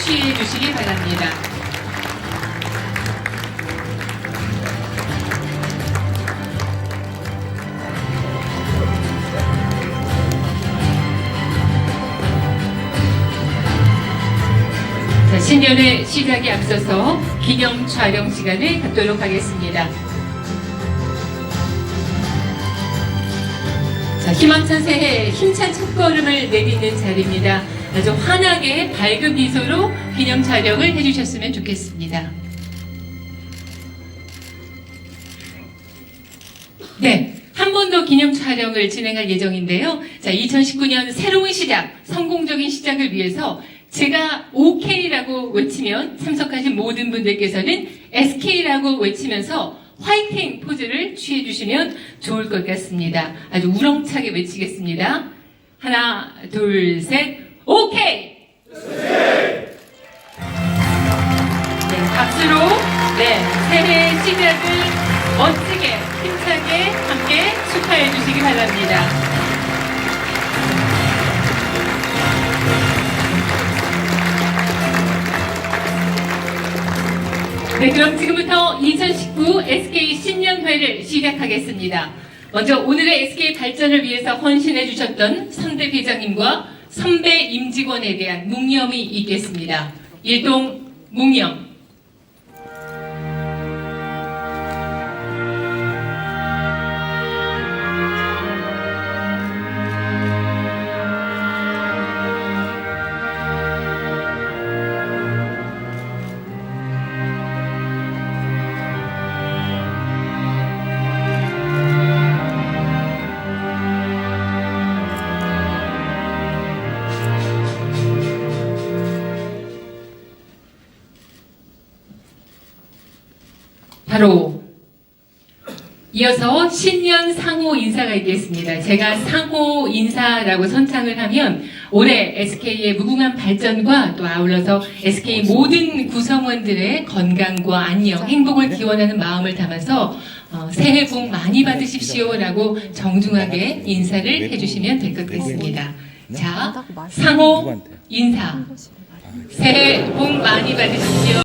취해 주시기 바랍니다. 자, 신년의 시작에 앞서서 기념 촬영 시간을 갖도록 하겠습니다. 자, 희망찬 새해 힘찬 첫걸음을 내딛는 자리입니다. 아주 환하게 밝은 미소로 기념 촬영을 해주셨으면 좋겠습니다. 네. 한 번 더 기념 촬영을 진행할 예정인데요. 자, 2019년 새로운 시작, 성공적인 시작을 위해서 제가 OK라고 외치면 참석하신 모든 분들께서는 SK라고 외치면서 화이팅 포즈를 취해 주시면 좋을 것 같습니다. 아주 우렁차게 외치겠습니다. 하나, 둘, 셋, 오케이! 네, 박수로 네, 새해 시작을 멋지게 힘차게 함께 축하해 주시기 바랍니다. 네, 그럼 지금부터 2019 SK 신년회를 시작하겠습니다. 먼저 오늘의 SK 발전을 위해서 헌신해 주셨던 선대 회장님과 선배 임직원에 대한 묵념이 있겠습니다. 일동 묵념. 바로 이어서 신년 상호 인사가 있겠습니다. 제가 상호 인사라고 선창을 하면 올해 SK의 무궁한 발전과 또 아울러서 SK 모든 구성원들의 건강과 안녕, 행복을 기원하는 마음을 담아서 어, 새해 복 많이 받으십시오라고 정중하게 인사를 해주시면 될 것 같습니다. 자, 상호 인사. 새해 복 많이 받으십시오.